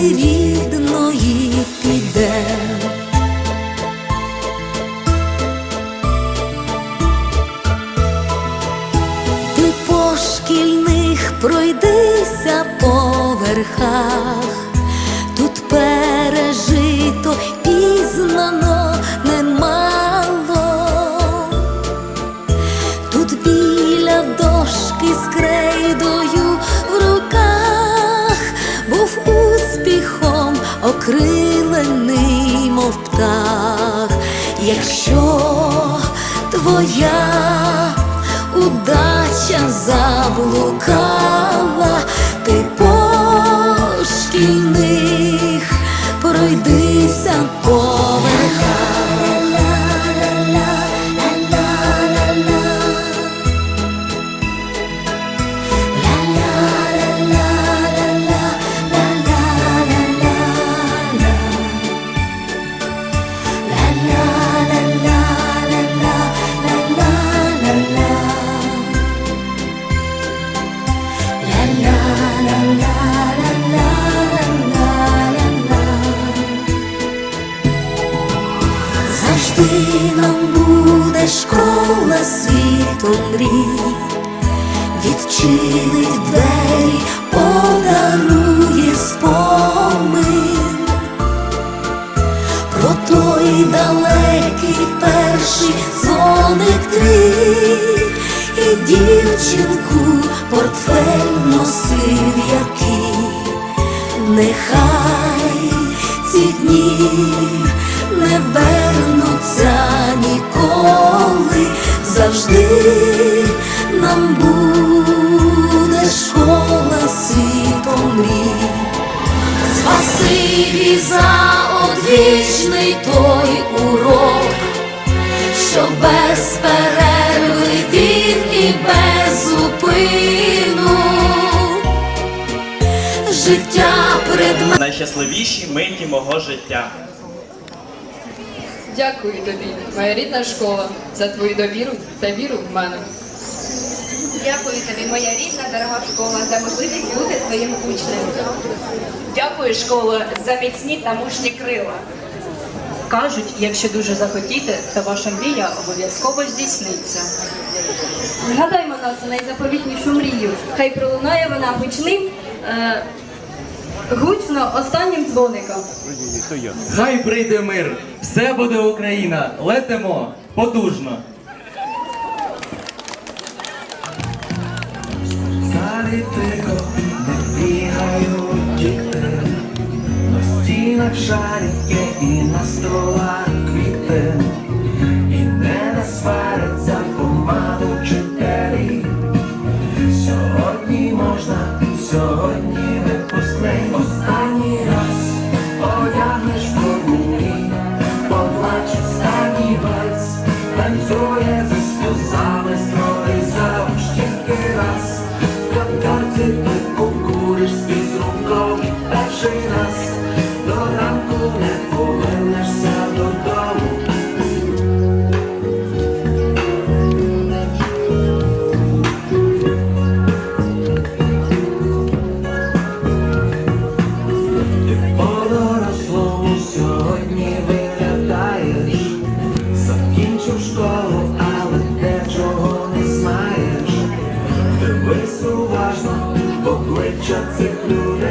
рідної піде. Ти по шкільних пройдися по верхах, тут пережито пізнано мов птах, якщо твоя удача заблукала, ти по мрій, відчинить двері, подарує спомин. Про той далекий перший дзвоник твій і дівчинку портфель носив який, нехай ці дні завжди нам буде школа світом мрій. Спасибі за одвічний той урок, що без перерви він і без зупину життя предмет. найщасливіші миті мого життя. Дякую тобі, моя рідна школа, за твою довіру та віру в мене. Дякую тобі, моя рідна дорога школа, за можливість бути твоїм учнем. Дякую, школо, за міцні та мужні крила. Кажуть, якщо дуже захотіти, то ваша мрія обов'язково здійсниться. Згадаймо нашу найзаповітнішу мрію. Хай пролунає вона гучним, е, гучно останнім дзвоником. Хай прийде мир, все буде Україна. Летимо потужно. Бігають діти, на стінах шарики обличчя цих людей.